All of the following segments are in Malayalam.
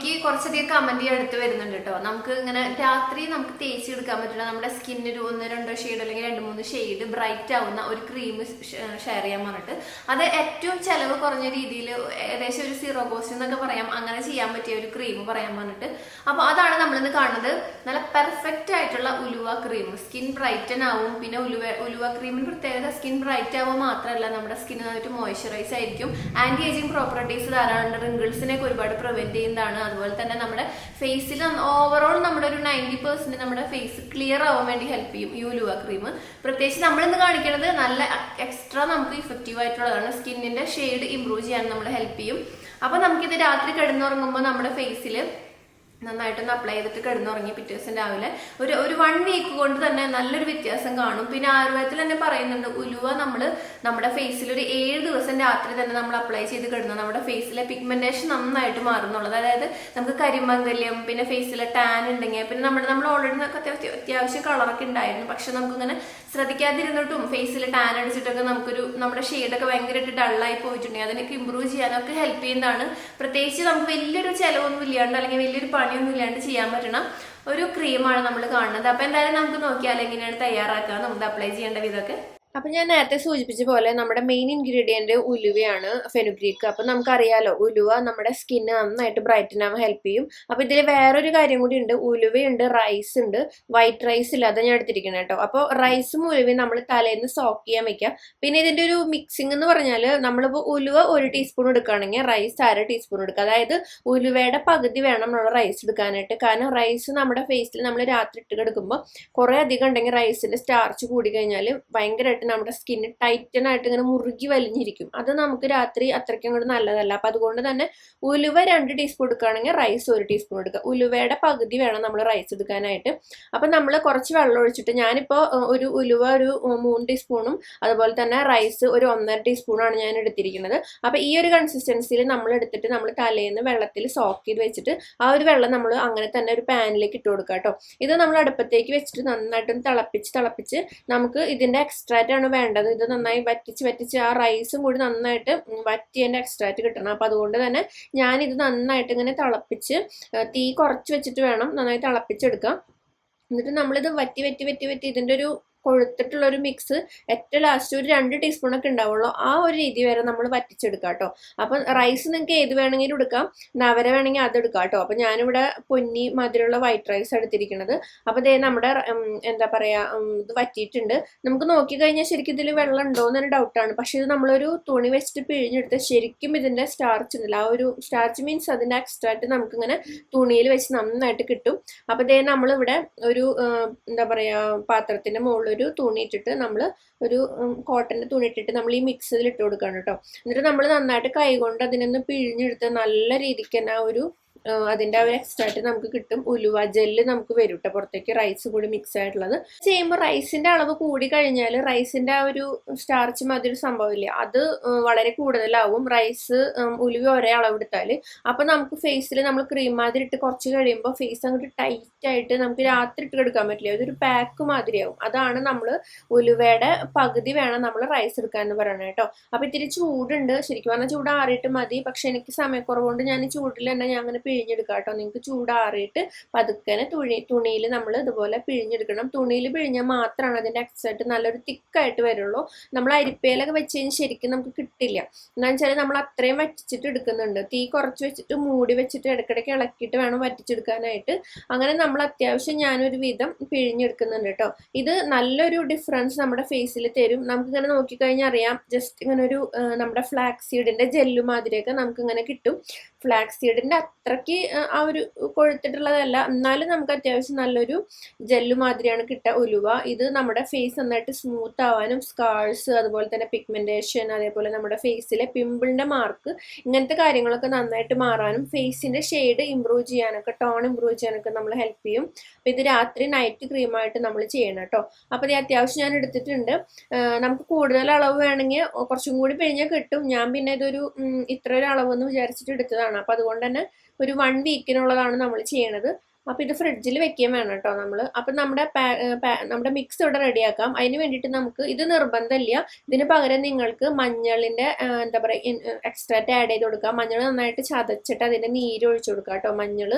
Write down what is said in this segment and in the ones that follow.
എനിക്ക് കുറച്ചധികം കമന്റ് എടുത്ത് വരുന്നുണ്ട് കേട്ടോ. നമുക്ക് ഇങ്ങനെ രാത്രി നമുക്ക് തേച്ച് എടുക്കാൻ പറ്റില്ല. നമ്മുടെ സ്കിന്നിന് ഒന്ന് രണ്ടോ ഷെയ്ഡ് അല്ലെങ്കിൽ രണ്ട് മൂന്ന് ഷെയ്ഡ് ബ്രൈറ്റ് ആവുന്ന ഒരു ക്രീം ഷെയർ ചെയ്യാൻ പറഞ്ഞിട്ട്. അത് ഏറ്റവും ചെലവ് കുറഞ്ഞ രീതിയിൽ ഏകദേശം ഒരു സീറോ കോസ്റ്റ് എന്നൊക്കെ പറയാം. അങ്ങനെ ചെയ്യാൻ പറ്റിയ ഒരു ക്രീം പറയാൻ പറഞ്ഞിട്ട്. അപ്പൊ അതാണ് നമ്മളിന്ന് കാണുന്നത്. നല്ല പെർഫെക്റ്റ് ആയിട്ടുള്ള ഉലുവ ക്രീം സ്കിൻ ബ്രൈറ്റൻ ആവും. പിന്നെ ഉലുവ ഉലുവ ക്രീമിന് പ്രത്യേകത സ്കിൻ ബ്രൈറ്റ് ആവുക മാത്രമല്ല നമ്മുടെ സ്കിൻ നന്നായിട്ട് മോയ്സ്ചറൈസ് ആയിരിക്കും. ആന്റി ഏജിങ് പ്രോപ്പർട്ടീസ് ധാരാളം റിംഗിൾസിനെ ഒരുപാട് പ്രിവെന്റ് ചെയ്യുന്നതാണ്. അതുപോലെ തന്നെ നമ്മുടെ ഫേസിൽ ഓവറോൾ നമ്മുടെ ഒരു നയന്റി പെർസെന്റ് നമ്മുടെ ഫേസ് ക്ലിയർ ആവാൻ വേണ്ടി ഹെൽപ്പ് ചെയ്യും യൂലുവ ക്രീം പ്രത്യേകിച്ച് നമ്മൾ ഇന്ന് കാണിക്കുന്നത് നല്ല എക്സ്ട്രാ നമുക്ക് ഇഫക്റ്റീവ് ആയിട്ടുള്ളതാണ് സ്കിന്നിന്റെ ഷെയ്ഡ് ഇംപ്രൂവ് ചെയ്യാൻ നമ്മൾ ഹെൽപ്പ് ചെയ്യും. അപ്പൊ നമുക്കിത് രാത്രി കിടന്നുറങ്ങുമ്പോൾ നമ്മുടെ ഫേസിൽ നന്നായിട്ടൊന്ന് അപ്ലൈ ചെയ്തിട്ട് കിടന്നുറങ്ങി പിറ്റേ ദിവസം രാവിലെ ഒരു ഒരു വൺ വീക്ക് കൊണ്ട് തന്നെ നല്ലൊരു വ്യത്യാസം കാണും. പിന്നെ ആയുർവേദത്തിൽ തന്നെ പറയുന്നുണ്ട് ഉലുവ നമ്മൾ നമ്മുടെ ഫേസിൽ ഒരു ഏഴ് ദിവസം രാത്രി തന്നെ നമ്മൾ അപ്ലൈ ചെയ്ത് കിടന്നു. നമ്മുടെ ഫേസിലെ പിഗ്മെന്റേഷൻ നന്നായിട്ട് മാറുന്നുള്ളത്. അതായത് നമുക്ക് കരിമംഗല്യം പിന്നെ ഫേസിലെ ടാൻ ഉണ്ടെങ്കിൽ പിന്നെ നമ്മുടെ നമ്മൾ ഓൾറെഡി നമുക്ക് അത്യാവശ്യം അത്യാവശ്യം കളറൊക്കെ ഉണ്ടായിരുന്നു. പക്ഷെ നമുക്കിങ്ങനെ ശ്രദ്ധിക്കാതിരുന്നിട്ടും ഫേസിൽ ടാൻ അടിച്ചിട്ടൊക്കെ നമുക്കൊരു നമ്മുടെ ഷെയ്ഡൊക്കെ ഭയങ്കരമായിട്ട് ഡള്ളായി പോയിട്ടുണ്ടെങ്കിൽ അതിനൊക്കെ ഇമ്പ്രൂവ് ചെയ്യാനൊക്കെ ഹെൽപ്പ് ചെയ്യുന്നതാണ്. പ്രത്യേകിച്ച് നമുക്ക് വലിയൊരു ചിലവൊന്നും ഇല്ലാണ്ട് അല്ലെങ്കിൽ വലിയൊരു പണിയൊന്നും ഇല്ലാണ്ട് ചെയ്യാൻ പറ്റണം ഒരു ക്രീമാണ് നമ്മൾ കാണുന്നത്. അപ്പോൾ എന്തായാലും നമുക്ക് നോക്കിയാൽ എങ്ങനെയാണ് തയ്യാറാക്കുക? നമുക്ക് അപ്ലൈ ചെയ്യേണ്ട വിധമൊക്കെ. അപ്പൊ ഞാൻ നേരത്തെ സൂചിപ്പിച്ച പോലെ നമ്മുടെ മെയിൻ ഇൻഗ്രീഡിയന്റ് ഉലുവയാണ് ഫെനുഗ്രീക്ക് അപ്പൊ നമുക്കറിയാലോ ഉലുവ നമ്മുടെ സ്കിന്ന് നന്നായിട്ട് ബ്രൈറ്റൻ ആവാൻ ഹെൽപ്പ് ചെയ്യും. അപ്പൊ ഇതിൽ വേറൊരു കാര്യം കൂടി ഉണ്ട്. ഉലുവയുണ്ട് റൈസ് ഉണ്ട്. വൈറ്റ് റൈസ് ഇല്ല അത് ഞാൻ എടുത്തിരിക്കുന്നത് കേട്ടോ അപ്പോൾ റൈസും ഉലുവയും നമ്മൾ തലേന്ന് സോക്ക് ചെയ്യാൻ വെക്കാം. പിന്നെ ഇതിന്റെ ഒരു മിക്സിംഗ് എന്ന് പറഞ്ഞാൽ നമ്മളിപ്പോൾ ഉലുവ ഒരു ടീസ്പൂൺ എടുക്കുകയാണെങ്കിൽ റൈസ് അര ടീസ്പൂൺ എടുക്കുക അതായത് ഉലുവയുടെ പകുതി വേണം നമ്മൾ റൈസ് എടുക്കാനായിട്ട്. കാരണം റൈസ് നമ്മുടെ ഫേസിൽ നമ്മൾ രാത്രി ഇട്ട് കിടക്കുമ്പോൾ കുറെ അധികം ഉണ്ടെങ്കിൽ റൈസിന്റെ സ്റ്റാർച്ച് കൂടി കഴിഞ്ഞാൽ ഭയങ്കരമായിട്ട് നമ്മുടെ സ്കിന്ന് ടൈറ്റൻ ആയിട്ട് ഇങ്ങനെ മുറുകി വലിഞ്ഞിരിക്കും. അത് നമുക്ക് രാത്രി അത്രയ്ക്കും അങ്ങോട്ട് നല്ലതല്ല. അപ്പൊ അതുകൊണ്ട് തന്നെ ഉലുവ രണ്ട് ടീസ്പൂൺ എടുക്കുകയാണെങ്കിൽ റൈസ് ഒരു ടീസ്പൂൺ എടുക്കുക ഉലുവയുടെ പകുതി വേണം നമ്മൾ റൈസ് എടുക്കാനായിട്ട്. അപ്പൊ നമ്മൾ കുറച്ച് വെള്ളം ഒഴിച്ചിട്ട് ഞാനിപ്പോൾ ഒരു ഉലുവ ഒരു മൂന്ന് ടീസ്പൂണും അതുപോലെ തന്നെ റൈസ് ഒരു ഒന്നര ടീസ്പൂണാണ് ഞാൻ എടുത്തിരിക്കുന്നത്. അപ്പൊ ഈ ഒരു കൺസിസ്റ്റൻസിയിൽ നമ്മൾ എടുത്തിട്ട് നമ്മൾ തലേന്ന് വെള്ളത്തിൽ സോക്ക് ചെയ്ത് വെച്ചിട്ട് ആ ഒരു വെള്ളം നമ്മൾ അങ്ങനെ തന്നെ ഒരു പാനിലേക്ക് ഇട്ട് കൊടുക്കുക കേട്ടോ ഇത് നമ്മൾ അടുപ്പത്തേക്ക് വെച്ചിട്ട് നന്നായിട്ടൊന്ന് തിളപ്പിച്ച് തിളപ്പിച്ച് നമുക്ക് ഇതിന്റെ എക്സ്ട്രാക്റ്റ് ആണ് വേണ്ടത്. ഇത് നന്നായി വറ്റിച്ച് വറ്റിച്ച് ആ റൈസും കൂടി നന്നായിട്ട് വറ്റി എന്റെ എക്സ്ട്രാറ്റ് കിട്ടണം. അപ്പം അതുകൊണ്ട് തന്നെ ഞാനിത് നന്നായിട്ട് ഇങ്ങനെ തിളപ്പിച്ച് തീ കുറച്ച് വെച്ചിട്ട് വേണം നന്നായി തിളപ്പിച്ചെടുക്കാം എന്നിട്ട് നമ്മളിത് വറ്റി വറ്റി വറ്റി വറ്റി ഇതിന്റെ ഒരു കൊഴുത്തിട്ടുള്ള ഒരു മിക്സ് ഏറ്റവും ലാസ്റ്റ് ഒരു രണ്ട് ടീസ്പൂൺ ഒക്കെ ഉണ്ടാവുള്ളൂ. ആ ഒരു രീതി വരെ നമ്മൾ വറ്റിച്ചെടുക്കാം കേട്ടോ അപ്പം റൈസ് നിങ്ങൾക്ക് ഏത് വേണമെങ്കിലും എടുക്കാം. നവര വേണമെങ്കിൽ അത് എടുക്കാം കേട്ടോ അപ്പം ഞാനിവിടെ പൊന്നി മധുരമുള്ള വൈറ്റ് റൈസ് എടുത്തിരിക്കുന്നത്. അപ്പം ഇതേ നമ്മുടെ എന്താ പറയാ ഇത് വറ്റിയിട്ടുണ്ട്. നമുക്ക് നോക്കി കഴിഞ്ഞാൽ ശരിക്കും ഇതിൽ വെള്ളം ഉണ്ടോ എന്നൊരു ഡൗട്ടാണ് പക്ഷെ ഇത് നമ്മളൊരു തുണി വെച്ചിട്ട് പിഴിഞ്ഞെടുത്ത് ശരിക്കും ഇതിന്റെ സ്റ്റാർച്ച് ഉണ്ടല്ല. ആ ഒരു സ്റ്റാർച്ച് മീൻസ് അതിന്റെ എക്സ്ട്രാക്റ്റ് നമുക്കിങ്ങനെ തുണിയിൽ വെച്ച് നന്നായിട്ട് കിട്ടും. അപ്പം ഇതേ നമ്മളിവിടെ ഒരു എന്താ പറയാ പാത്രത്തിന്റെ മുകളിൽ ഒരു തുണിയിട്ടിട്ട് നമ്മൾ ഒരു കോട്ടന്റെ തുണി ഇട്ടിട്ട് നമ്മൾ ഈ മിക്സിയിൽ ഇട്ട് കൊടുക്കണം കേട്ടോ എന്നിട്ട് നമ്മൾ നന്നായിട്ട് കൈകൊണ്ട് അതിനൊന്ന് പിഴിഞ്ഞെടുത്ത് നല്ല രീതിക്ക് തന്നെ ഒരു അതിന്റെ ആ ഒരു എക്സ്ട്രാക്റ്റ് നമുക്ക് കിട്ടും. ഉലുവ ജെല്ല് നമുക്ക് വരും കേട്ടോ പുറത്തേക്ക്. റൈസ് കൂടി മിക്സ് ആയിട്ടുള്ളത്. ചെയ്യുമ്പോൾ റൈസിന്റെ അളവ് കൂടി കഴിഞ്ഞാൽ റൈസിന്റെ ആ ഒരു സ്റ്റാർച്ച് മാതിരി സംഭവമില്ല അത് വളരെ കൂടുതലാവും. റൈസ് ഉലുവ ഒരേ അളവ് എടുത്താൽ അപ്പൊ നമുക്ക് ഫേസിൽ നമ്മൾ ക്രീം മാതിരി ഇട്ട് കുറച്ച് കഴിയുമ്പോൾ ഫേസ് അങ്ങോട്ട് ടൈറ്റ് ആയിട്ട് നമുക്ക് രാത്രി ഇട്ട് എടുക്കാൻ പറ്റില്ല? അതൊരു പാക്ക് മാതിരിയാവും. അതാണ് നമ്മൾ ഉലുവയുടെ പകുതി വേണം നമ്മൾ റൈസ് എടുക്കാൻ എന്ന് പറയണത് കേട്ടോ. അപ്പൊ ഇത്തിരി ചൂടുണ്ട്. ശരിക്കും പറഞ്ഞാൽ ചൂട് ആറിയിട്ട് മതി. പക്ഷെ എനിക്ക് സമയക്കുറവുകൊണ്ട് ഞാൻ ചൂടിൽ തന്നെ ഞാൻ അങ്ങനെ പിഴിഞ്ഞെടുക്കാം കേട്ടോ നിങ്ങൾക്ക് ചൂടാറിയിട്ട് പതുക്കനെ തുണി തുണിയിൽ നമ്മൾ ഇതുപോലെ പിഴിഞ്ഞെടുക്കണം. തുണിയിൽ പിഴിഞ്ഞാൽ മാത്രമാണ് അതിന്റെ എക്സൈറ്റ് നല്ലൊരു തിക്കായിട്ട് വരുള്ളൂ. നമ്മൾ അരിപ്പയിലൊക്കെ വെച്ച് കഴിഞ്ഞാൽ ശരിക്കും നമുക്ക് കിട്ടില്ല. എന്താണെന്ന് വെച്ചാൽ നമ്മൾ അത്രയും വറ്റിച്ചിട്ട് എടുക്കുന്നുണ്ട്. തീ കുറച്ച് വെച്ചിട്ട് മൂടി വെച്ചിട്ട് ഇടയ്ക്കിടയ്ക്ക് ഇളക്കിയിട്ട് വേണം വറ്റിച്ചെടുക്കാനായിട്ട്. അങ്ങനെ നമ്മൾ അത്യാവശ്യം ഞാനൊരു വിധം പിഴിഞ്ഞെടുക്കുന്നുണ്ട് കേട്ടോ. ഇത് നല്ലൊരു ഡിഫറൻസ് നമ്മുടെ ഫേസിൽ തരും. നമുക്കിങ്ങനെ നോക്കിക്കഴിഞ്ഞാൽ അറിയാം. ജസ്റ്റ് ഇങ്ങനെ ഒരു നമ്മുടെ ഫ്ലാക്സ് സീഡിന്റെ ജെല്ല് മാതിരിയൊക്കെ നമുക്കിങ്ങനെ കിട്ടും. ഫ്ലാക്സ് സീഡിന്റെ അത്രയ്ക്ക് ആ ഒരു കൊഴുത്തിട്ടുള്ളതല്ല. എന്നാലും നമുക്ക് അത്യാവശ്യം നല്ലൊരു ജെല്ലു മാതിരിയാണ് കിട്ട ഉലുവ. ഇത് നമ്മുടെ ഫേസ് നന്നായിട്ട് സ്മൂത്ത് ആവാനും സ്കാർസ് അതുപോലെ തന്നെ പിഗ്മെന്റേഷൻ അതേപോലെ നമ്മുടെ ഫേസിലെ പിമ്പിളിന്റെ മാർക്ക് ഇങ്ങനത്തെ കാര്യങ്ങളൊക്കെ നന്നായിട്ട് മാറാനും ഫേസിന്റെ ഷെയ്ഡ് ഇമ്പ്രൂവ് ചെയ്യാനൊക്കെ ടോൺ ഇമ്പ്രൂവ് ചെയ്യാനൊക്കെ നമ്മൾ ഹെൽപ്പ് ചെയ്യും. അപ്പോൾ ഇത് രാത്രി നൈറ്റ് ക്രീമായിട്ട് നമ്മൾ ചെയ്യണം കേട്ടോ അപ്പൊ ഇത് അത്യാവശ്യം ഞാൻ എടുത്തിട്ടുണ്ട്. നമുക്ക് കൂടുതൽ അളവ് വേണമെങ്കിൽ കുറച്ചും കൂടി പിഴിഞ്ഞാൽ കിട്ടും. ഞാൻ പിന്നെ ഇതൊരു ഇത്ര ഒരു എന്ന് വിചാരിച്ചിട്ട് എടുത്തതാണ്. അപ്പൊ അതുകൊണ്ട് തന്നെ ഒരു വൺ വീക്കിനുള്ളതാണ് നമ്മൾ ചെയ്യണത്. അപ്പോൾ ഇത് ഫ്രിഡ്ജിൽ വെക്കുകയും വേണം കേട്ടോ നമ്മൾ അപ്പം നമ്മുടെ നമ്മുടെ മിക്സ് ഇവിടെ റെഡിയാക്കാം. അതിന് വേണ്ടിയിട്ട് നമുക്ക് ഇത് നിർബന്ധമില്ല. ഇതിന് പകരം നിങ്ങൾക്ക് മഞ്ഞളിന്റെ എന്താ പറയുക എക്സ്ട്രാറ്റ് ആഡ് ചെയ്ത് കൊടുക്കാം. മഞ്ഞൾ നന്നായിട്ട് ചതച്ചിട്ട് അതിന്റെ നീര് ഒഴിച്ചു കൊടുക്കുക കേട്ടോ മഞ്ഞൾ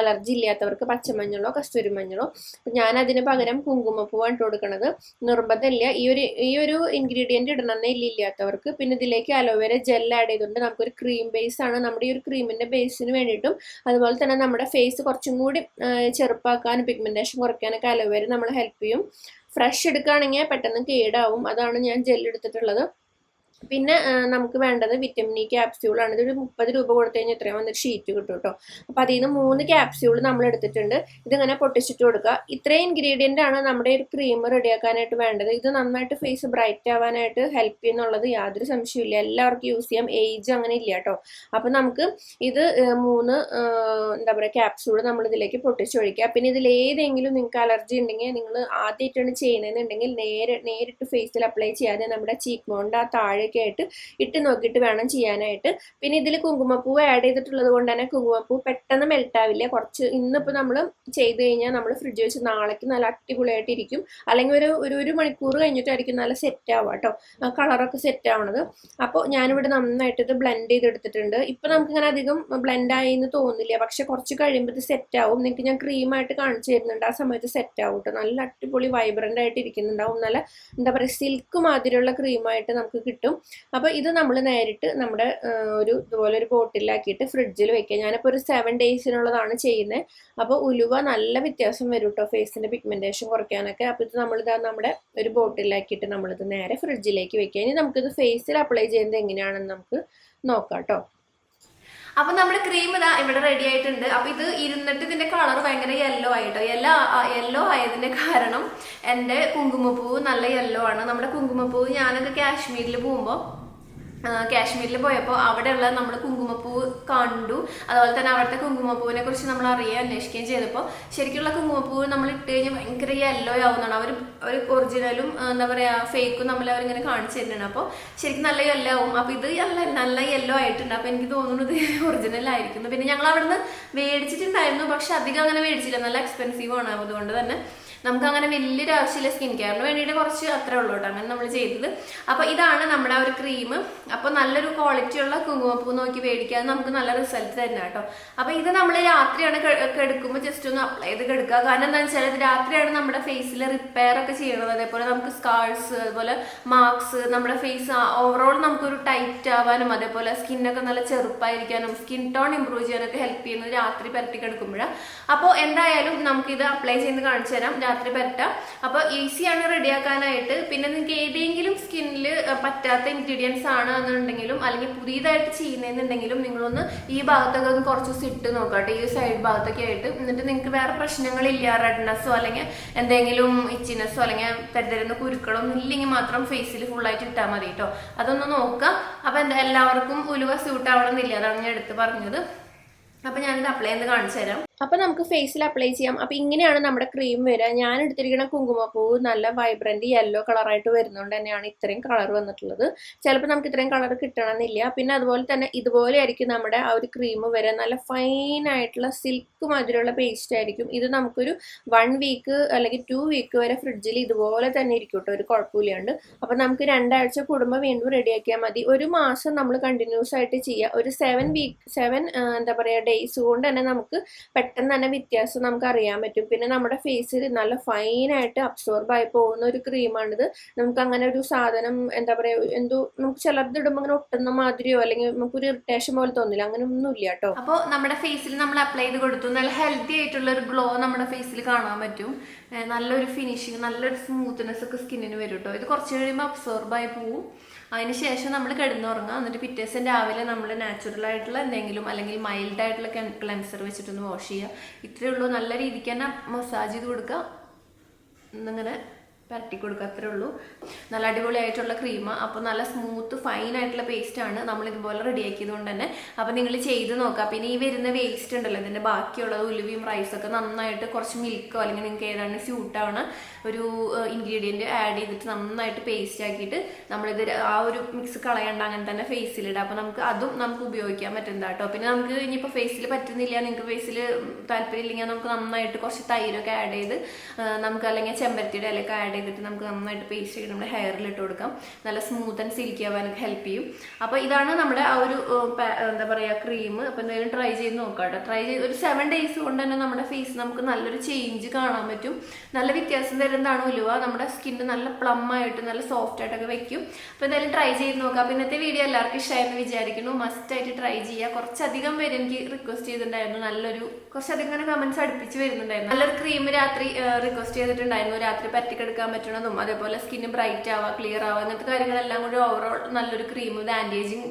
അലർജി ഇല്ലാത്തവർക്ക് പച്ചമഞ്ഞളോ കസ്തൂരി മഞ്ഞളോ. ഞാൻ അതിന് പകരം കുങ്കുമപ്പൂവാണ് ഇട്ട് കൊടുക്കുന്നത് നിർബന്ധമില്ല. ഈ ഒരു ഈ ഒരു ഇൻഗ്രീഡിയന്റ് ഇടണമെന്നേ ഇല്ല ഇല്ലാത്തവർക്ക്. പിന്നെ ഇതിലേക്ക് അലോവേര ജെൽ ആഡ് ചെയ്തുകൊണ്ട് നമുക്കൊരു ക്രീം ബേസ് ആണ്. നമ്മുടെ ഈ ഒരു ക്രീമിന്റെ ബേസിന് വേണ്ടിയിട്ടും അതുപോലെ തന്നെ നമ്മുടെ ഫേസ് കുറച്ചും കൂടി ചെറുപ്പാക്കാനും പിഗ്മെന്റേഷൻ കുറയ്ക്കാനൊക്കെ അലോവേര നമ്മളെ ഹെൽപ്പ് ചെയ്യും. ഫ്രഷ് എടുക്കുകയാണെങ്കിൽ പെട്ടെന്ന് കേടാവും. അതാണ് ഞാൻ ജെൽ എടുത്തിട്ടുള്ളത്. പിന്നെ നമുക്ക് വേണ്ടത് വിറ്റമിൻ ഇ ക്യാപ്സ്യൂളാണ് ഇതൊരു മുപ്പത് രൂപ കൊടുത്തു കഴിഞ്ഞാൽ ഇത്രയും വന്നിട്ട് ഷീറ്റ് കിട്ടും കേട്ടോ അപ്പോൾ അതിൽ നിന്ന് മൂന്ന് ക്യാപ്സ്യൂൾ നമ്മൾ എടുത്തിട്ടുണ്ട്. ഇതിങ്ങനെ പൊട്ടിച്ചിട്ട് കൊടുക്കുക. ഇത്രയും ഇൻഗ്രീഡിയന്റ് ആണ് നമ്മുടെ ഒരു ക്രീം റെഡിയാക്കാനായിട്ട് വേണ്ടത്. ഇത് നന്നായിട്ട് ഫേസ് ബ്രൈറ്റ് ആവാനായിട്ട് ഹെൽപ്പ് ചെയ്യുന്നുള്ളത് യാതൊരു സംശയമില്ല എല്ലാവർക്കും യൂസ് ചെയ്യാം. ഏജ് അങ്ങനെ ഇല്ല കേട്ടോ അപ്പം നമുക്ക് ഇത് മൂന്ന് എന്താ പറയുക ക്യാപ്സ്യൂൾ നമ്മൾ ഇതിലേക്ക് പൊട്ടിച്ചൊഴിക്കുക പിന്നെ ഇതിൽ ഏതെങ്കിലും നിങ്ങൾക്ക് അലർജി ഉണ്ടെങ്കിൽ നിങ്ങൾ ആദ്യമായിട്ടാണ് ചെയ്യുന്നതെന്നുണ്ടെങ്കിൽ നേരെ നേരിട്ട് ഫേസിൽ അപ്ലൈ ചെയ്യാതെ നമ്മുടെ ചീക്ക് മോണ്ട് ആ താഴേക്ക് ആയിട്ട് ഇട്ട് നോക്കിയിട്ട് വേണം ചെയ്യാനായിട്ട്. പിന്നെ ഇതിൽ കുങ്കുമപ്പൂവ് ആഡ് ചെയ്തിട്ടുള്ളത് കൊണ്ട് തന്നെ കുങ്കുമപ്പൂ പെട്ടെന്ന് മെൽറ്റ് ആവില്ല. കുറച്ച് ഇന്നിപ്പോൾ നമ്മൾ ചെയ്ത് കഴിഞ്ഞാൽ നമ്മൾ ഫ്രിഡ്ജ് വെച്ച് നാളേക്ക് നല്ല അടിപൊളിയായിട്ട് ഇരിക്കും. അല്ലെങ്കിൽ ഒരു ഒരു ഒരു മണിക്കൂർ കഴിഞ്ഞിട്ടായിരിക്കും നല്ല സെറ്റ് ആവുക കേട്ടോ. കളറൊക്കെ സെറ്റ് ആവണത്. അപ്പോൾ ഞാനിവിടെ നന്നായിട്ട് ഇത് ബ്ലെൻഡ് ചെയ്തെടുത്തിട്ടുണ്ട്. ഇപ്പം നമുക്കിങ്ങനെ അധികം ബ്ലെൻഡ് ആയി എന്ന് തോന്നില്ല പക്ഷെ കുറച്ച് കഴിയുമ്പോൾ ഇത് സെറ്റ് ആവും. നിങ്ങൾക്ക് ഞാൻ ക്രീമായിട്ട് കാണിച്ചു തരുന്നുണ്ട്. ആ സമയത്ത് സെറ്റ് ആവും കേട്ടോ. നല്ല അടിപൊളി വൈബ്രന്റ് ആയിട്ട് ഇരിക്കുന്നുണ്ടാവും നല്ല എന്താ പറയുക സിൽക്ക് മാതിരിയുള്ള ക്രീമായിട്ട് നമുക്ക് കിട്ടും. അപ്പോൾ ഇത് നമ്മൾ നേരിട്ട് നമ്മുടെ ഒരു ഇതുപോലെ ഒരു ബോട്ടിലാക്കിയിട്ട് ഫ്രിഡ്ജിൽ വെക്കുക. ഞാനിപ്പോൾ ഒരു സെവൻ ഡേയ്സിനുള്ളതാണ് ചെയ്യുന്നത് അപ്പോൾ ഉലുവ നല്ല വ്യത്യാസം വരും കേട്ടോ ഫേസിന്റെ പിഗ്മെന്റേഷൻ കുറയ്ക്കാനൊക്കെ? അപ്പോൾ ഇത് നമ്മളിതാ നമ്മുടെ ഒരു ബോട്ടിലാക്കിയിട്ട് നമ്മളിത് നേരെ ഫ്രിഡ്ജിലേക്ക് വെക്കുക. ഇനി നമുക്കിത് ഫേസിൽ അപ്ലൈ ചെയ്യുന്നത് എങ്ങനെയാണെന്ന് നമുക്ക് നോക്കാം കേട്ടോ അപ്പൊ നമ്മുടെ ക്രീം ഇതാ ഇവിടെ റെഡി ആയിട്ടുണ്ട്. അപ്പൊ ഇത് ഇരുന്നിട്ട് ഇതിന്റെ കളർ ഭയങ്കര യെല്ലോ ആയിട്ടോ. യെല്ലോ യെല്ലോ ആയതിന്റെ കാരണം എന്റെ കുങ്കുമപ്പൂവ് നല്ല യെല്ലോ ആണ്. നമ്മുടെ കുങ്കുമപ്പൂവ് ഞാനൊക്കെ കാശ്മീരിൽ പോകുമ്പോൾ കാശ്മീരിൽ പോയപ്പോൾ അവിടെയുള്ള നമ്മൾ കുങ്കുമപ്പൂ കണ്ടു. അതുപോലെ തന്നെ അവിടുത്തെ കുങ്കുമപ്പൂവിനെ കുറിച്ച് നമ്മൾ അറിയുകയും അന്വേഷിക്കുകയും ചെയ്തപ്പോൾ ശരിക്കുള്ള കുങ്കുമപ്പൂ നമ്മൾ ഇട്ട് കഴിഞ്ഞാൽ ഭയങ്കര യെല്ലോ ആവുന്നതാണ്. അവർ ഒരു ഒറിജിനലും എന്താ പറയുക ഫേക്കും നമ്മൾ അവരിങ്ങനെ കാണിച്ചു തരുന്നുണ്ട് അപ്പോൾ ശരിക്കും നല്ല യെല്ലോ ആവും. അപ്പോൾ ഇത് നല്ല നല്ല യെല്ലോ ആയിട്ടുണ്ട്. അപ്പോൾ എനിക്ക് തോന്നുന്നത് ഒറിജിനൽ ആയിരിക്കുന്നു. പിന്നെ ഞങ്ങൾ അവിടുന്ന് മേടിച്ചിട്ടുണ്ടായിരുന്നു. പക്ഷെ അധികം അങ്ങനെ മേടിച്ചില്ല. നല്ല എക്സ്പെൻസീവ് ആണ്. അതുകൊണ്ട് തന്നെ നമുക്ക് അങ്ങനെ വലിയൊരു ആവശ്യമില്ല. സ്കിൻ കെയറിന് വേണ്ടിയിട്ട് കുറച്ച് അത്രേ ഉള്ളൂ കേട്ടോ. അങ്ങനെ നമ്മൾ ചെയ്തത്. അപ്പോൾ ഇതാണ് നമ്മുടെ ഒരു ക്രീം അപ്പോൾ നല്ലൊരു ക്വാളിറ്റി ഉള്ള കുങ്കുമപ്പൂ നോക്കി മേടിക്കാതെ നമുക്ക് നല്ല റിസൾട്ട് തരുന്ന കേട്ടോ. അപ്പൊ ഇത് നമ്മൾ രാത്രിയാണ് കെടുക്കുമ്പോൾ ജസ്റ്റ് ഒന്ന് അപ്ലൈ ചെയ്ത് കെടുക്കുക. കാരണം എന്താണെന്ന് വെച്ചാൽ ഇത് രാത്രിയാണ് നമ്മുടെ ഫേസിൽ റിപ്പയർ ഒക്കെ ചെയ്യുന്നത് അതേപോലെ നമുക്ക് സ്കാൾസ് അതുപോലെ മാർക്സ് നമ്മുടെ ഫേസ് ഓവറോൾ നമുക്കൊരു ടൈറ്റ് ആവാനും അതേപോലെ സ്കിന്നൊക്കെ നല്ല ചെറുപ്പായിരിക്കാനും സ്കിൻ ടോൺ ഇമ്പ്രൂവ് ചെയ്യാനൊക്കെ ഹെൽപ്പ് ചെയ്യുന്നത് രാത്രി പരട്ടി കിടക്കുമ്പോഴാണ് അപ്പോൾ എന്തായാലും നമുക്കിത് അപ്ലൈ ചെയ്ത് കാണിച്ചു തരാം രാത്രി പരട്ടാം. അപ്പോൾ ഈസിയാണ് റെഡിയാക്കാനായിട്ട് പിന്നെ നിങ്ങൾക്ക് ഏതെങ്കിലും സ്കിന്നിൽ പറ്റാത്ത ഇൻഗ്രീഡിയൻസ് ആണ് എന്നുണ്ടെങ്കിലും അല്ലെങ്കിൽ പുതിയതായിട്ട് ചെയ്യുന്നതെന്നുണ്ടെങ്കിലും നിങ്ങളൊന്ന് ഈ ഭാഗത്തൊക്കെ ഒന്ന് കുറച്ച് ദിവസം ഇട്ട് നോക്കാട്ടെ. ഈ സൈഡ് ഭാഗത്തൊക്കെ ആയിട്ട്. എന്നിട്ട് നിങ്ങൾക്ക് വേറെ പ്രശ്നങ്ങളില്ല. റെഡ്നെസ്സോ അല്ലെങ്കിൽ എന്തെങ്കിലും ഇച്ചിനെസ്സോ അല്ലെങ്കിൽ തരുന്ന കുരുക്കളോ ഒന്നും ഇല്ലെങ്കിൽ മാത്രം ഫേസിൽ ഫുള്ളായിട്ട് ഇട്ടാൽ മതി കേട്ടോ അതൊന്ന് നോക്കുക. അപ്പോൾ എന്താ എല്ലാവർക്കും ഉലുവ സ്യൂട്ട് ആവണമെന്നില്ല. അതാണ് ഞാൻ എടുത്ത് പറഞ്ഞത്. അപ്പോൾ ഞാനിത് അപ്ലൈ ചെയ്ത് കാണിച്ചു തരാം. അപ്പോൾ നമുക്ക് ഫേസിൽ അപ്ലൈ ചെയ്യാം. അപ്പോൾ ഇങ്ങനെയാണ് നമ്മുടെ ക്രീം വരിക. ഞാൻ എടുത്തിരിക്കുന്ന കുങ്കുമപ്പൂ നല്ല വൈബ്രന്റ് യെല്ലോ കളറായിട്ട് വരുന്നതുകൊണ്ട് തന്നെയാണ് ഇത്രയും കളർ വന്നിട്ടുള്ളത്. ചിലപ്പോൾ നമുക്ക് ഇത്രയും കളർ കിട്ടണമെന്നില്ല. പിന്നെ അതുപോലെ തന്നെ ഇതുപോലെ ആയിരിക്കും നമ്മുടെ ആ ഒരു ക്രീം വരിക. നല്ല ഫൈൻ ആയിട്ടുള്ള സിൽക്ക് മാതിരിയുള്ള പേസ്റ്റ് ആയിരിക്കും. ഇത് നമുക്കൊരു വൺ വീക്ക് അല്ലെങ്കിൽ ടു വീക്ക് വരെ ഫ്രിഡ്ജിൽ ഇതുപോലെ തന്നെ ഇരിക്കും കേട്ടോ. ഒരു കുഴപ്പമില്ലാണ്ട്. അപ്പോൾ നമുക്ക് രണ്ടാഴ്ച കൂടുമ്പോൾ വീണ്ടും റെഡിയാക്കിയാൽ മതി. ഒരു മാസം നമ്മൾ കണ്ടിന്യൂസ് ആയിട്ട് ചെയ്യുക ഒരു സെവൻ വീക്ക് സെവൻ എന്താ പറയുക ഡേയ്സ് കൊണ്ട് തന്നെ നമുക്ക് പെട്ടെന്ന് തന്നെ വ്യത്യാസം നമുക്ക് അറിയാൻ പറ്റും. പിന്നെ നമ്മുടെ ഫേസിൽ നല്ല ഫൈനായിട്ട് അബ്സോർബ് ആയി പോകുന്ന ഒരു ക്രീമാണിത് നമുക്ക് അങ്ങനെ ഒരു സാധനം എന്താ പറയുക എന്തോ നമുക്ക് ചിലർത് ഇടുമ്പോൾ അങ്ങനെ ഒട്ടുന്ന മാതിരിയോ അല്ലെങ്കിൽ നമുക്കൊരു ഇറിറ്റേഷൻ പോലെ തോന്നില്ല. അങ്ങനെ ഒന്നുമില്ല കേട്ടോ. അപ്പോൾ നമ്മുടെ ഫേസിൽ നമ്മൾ അപ്ലൈ ചെയ്ത് കൊടുത്തു. നല്ല ഹെൽത്തി ആയിട്ടുള്ള ഒരു ഗ്ലോ നമ്മുടെ ഫേസിൽ കാണാൻ പറ്റും. നല്ലൊരു ഫിനിഷിങ് നല്ലൊരു സ്മൂത്ത്നെസ് ഒക്കെ സ്കിന്നിന് വരും കേട്ടോ. ഇത് കുറച്ച് കഴിയുമ്പോൾ അബ്സോർബ് ആയി പോവും. അതിന് ശേഷം നമ്മൾ കിടന്നുറങ്ങുക. എന്നിട്ട് പിറ്റേ ദിവസം രാവിലെ നമ്മൾ നാച്ചുറൽ ആയിട്ടുള്ള എന്തെങ്കിലും അല്ലെങ്കിൽ മൈൽഡ് ആയിട്ടുള്ള ക്ലെൻസർ വെച്ചിട്ടൊന്ന് വാഷ് ചെയ്യുക. ഇത്രയേ ഉള്ളൂ. നല്ല രീതിക്ക് തന്നെ മസാജ് ചെയ്ത് കൊടുക്കുക. എന്നിങ്ങനെ പരട്ടി കൊടുക്കുക അത്രേ ഉള്ളൂ. നല്ല അടിപൊളിയായിട്ടുള്ള ക്രീം അപ്പോൾ നല്ല സ്മൂത്ത് ഫൈൻ ആയിട്ടുള്ള പേസ്റ്റ് ആണ് നമ്മൾ ഇതുപോലെ റെഡിയാക്കിയത് കൊണ്ട് തന്നെ. അപ്പോൾ നിങ്ങൾ ചെയ്ത് നോക്കുക. പിന്നെ ഈ വരുന്ന വേസ്റ്റ് ഉണ്ടല്ലോ ഇതിന്റെ ബാക്കിയുള്ളത് ഉലുവയും റൈസൊക്കെ നന്നായിട്ട് കുറച്ച് മിൽക്കോ അല്ലെങ്കിൽ നിങ്ങൾക്ക് ഏതാണ് സ്യൂട്ടാവണ ഒരു ഇൻഗ്രീഡിയന്റ് ആഡ് ചെയ്തിട്ട് നന്നായിട്ട് പേസ്റ്റ് ആക്കിയിട്ട് നമ്മളിത് ആ ഒരു മിക്സ് കളയണ്ട അങ്ങനെ തന്നെ ഫേസിലിടാം അപ്പോൾ നമുക്ക് അതും നമുക്ക് ഉപയോഗിക്കാൻ പറ്റുന്ന കേട്ടോ പിന്നെ നമുക്ക് ഇനിയിപ്പോൾ ഫേസിൽ പറ്റുന്നില്ല നിങ്ങൾക്ക് ഫേസിൽ താല്പര്യം ഇല്ലെങ്കിൽ നമുക്ക് നന്നായിട്ട് കുറച്ച് തൈരൊക്കെ ആഡ് ചെയ്ത് നമുക്ക് അല്ലെങ്കിൽ ചെമ്പരത്തിയുടെ ഇലയൊക്കെ ആഡ് ചെയ്തിട്ട് നമുക്ക് നന്നായിട്ട് പേസ്റ്റ് ചെയ്ത് നമ്മുടെ ഹെയറിൽ ഇട്ട് കൊടുക്കാം. നല്ല സ്മൂത്ത് ആൻഡ് സിൽക്കി ആവാനൊക്കെ ഹെൽപ്പ് ചെയ്യും. അപ്പോൾ ഇതാണ് നമ്മുടെ ആ ഒരു എന്താ പറയുക ക്രീം അപ്പോൾ എന്തായാലും ട്രൈ ചെയ്ത് നോക്കാം ട്രൈ ചെയ്ത് ഒരു സെവൻ ഡേയ്സ് കൊണ്ട് തന്നെ നമ്മുടെ ഫേസ് നമുക്ക് നല്ലൊരു ചേഞ്ച് കാണാൻ പറ്റും. നല്ല വ്യത്യാസം തരുന്നതാണ് ഉലുവ. നമ്മുടെ സ്കിന്ന് നല്ല പ്ലം ആയിട്ട് നല്ല സോഫ്റ്റ് ആയിട്ടൊക്കെ വെക്കും. അപ്പോൾ എന്തായാലും ട്രൈ ചെയ്ത് നോക്കാം. അപ്പോൾ ഇന്നത്തെ വീഡിയോ എല്ലാവർക്കും ഇഷ്ടമായിരുന്നു വിചാരിക്കുന്നു. മസ്റ്റ് ആയിട്ട് ട്രൈ ചെയ്യുക കുറച്ചധികം പേര് എനിക്ക് റിക്വസ്റ്റ് ചെയ്തിട്ടുണ്ടായിരുന്നു. നല്ലൊരു കുറച്ചധികം കമൻസ് അടുപ്പിച്ച് വരുന്നുണ്ടായിരുന്നു. നല്ലൊരു ക്രീം രാത്രി റിക്വസ്റ്റ് ചെയ്തിട്ടുണ്ടായിരുന്നു. രാത്രി പറ്റിക്കെടുക്കാൻ പറ്റണതും അതേപോലെ സ്കിന്ന് ബ്രൈറ്റ് ആവുക ക്ലിയർ ആവുക അങ്ങനത്തെ കാര്യങ്ങളെല്ലാം കൂടി ഓവറോൾ നല്ലൊരു ക്രീം ഇത് ആന്റേജിങ്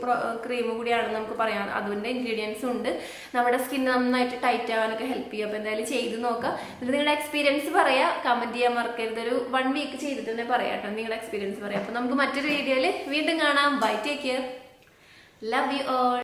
ക്രീം കൂടിയാണെന്ന് നമുക്ക് പറയാം അതിന്റെ ഇൻഗ്രീഡിയൻസും ഉണ്ട്. നമ്മുടെ സ്കിൻ നന്നായിട്ട് ടൈറ്റ് ആവാനൊക്കെ ഹെൽപ്പ് ചെയ്യും. അപ്പോൾ എന്തായാലും ചെയ്ത് നോക്കാം. എന്നിട്ട് നിങ്ങളുടെ എക്സ്പീരിയൻസ് പറയാ. കമന്റ് ചെയ്യാൻ മറക്കരുത്. ഒരു വൺ വീക്ക് ചെയ്തിട്ട് തന്നെ പറയാം കേട്ടോ നിങ്ങളുടെ എക്സ്പീരിയൻസ് പറയാം. അപ്പോൾ നമുക്ക് മറ്റൊരു വീഡിയോയിൽ വീണ്ടും കാണാം. Bye take care love you all